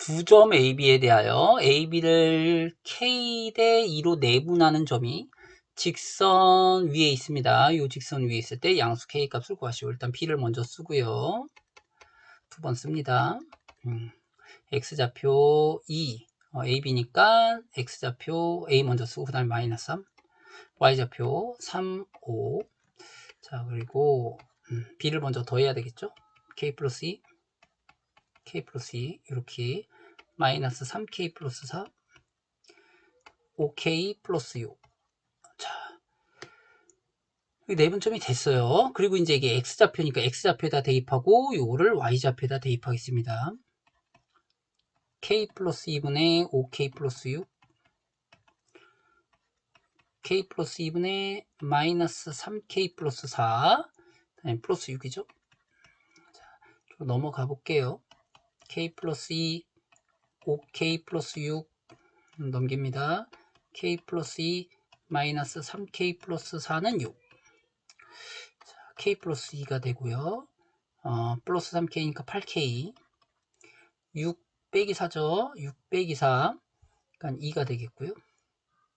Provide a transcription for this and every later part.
두 점 AB에 대하여 AB를 K 대 2로 내분하는 점이 직선 위에 있습니다. 이 직선 위에 있을 때 양수 K 값을 구하시오. 일단 B를 먼저 쓰고요. 두 번 씁니다. 음, X좌표 2, 어, AB니까 X좌표 A 먼저 쓰고 그 다음에 마이너스 3, Y좌표 3, 5. 자, 그리고 음, B를 먼저 더해야 되겠죠? K 플러스 2, K 플러스 2 이렇게 마이너스 3K 플러스 4 5K 플러스 6 자, 내분점이 됐어요. 그리고 이제 이게 X좌표니까 X좌표에다 대입하고 요거를 Y좌표에다 대입하겠습니다. K 플러스 2분의 5K 플러스 6 K 플러스 2분의 마이너스 3K 플러스 4 다음에 플러스 6이죠. 자, 좀 넘어가 볼게요. K 플러스 2 5K 플러스 6 넘깁니다. K 플러스 2 마이너스 3K 플러스 4는 6 자, K 플러스 2가 되고요. 어, 플러스 3K니까 8K 6 빼기 4죠. 6 빼기 4 그러니까 2가 되겠고요.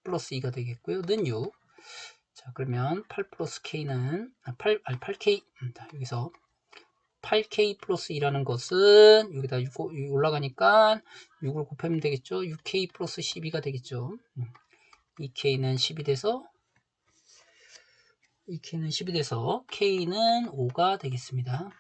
플러스 2가 되겠고요. 는 6. 자, 그러면 8 플러스 K는, 아, 8, 아니 8K, 음, 자, 여기서 8K 플러스 2라는 것은 여기다 6, 올라가니까 6을 곱하면 되겠죠. 6K 플러스 12가 되겠죠. 음, 2K는 10이 돼서 2K는 10이 돼서 K는 5가 되겠습니다.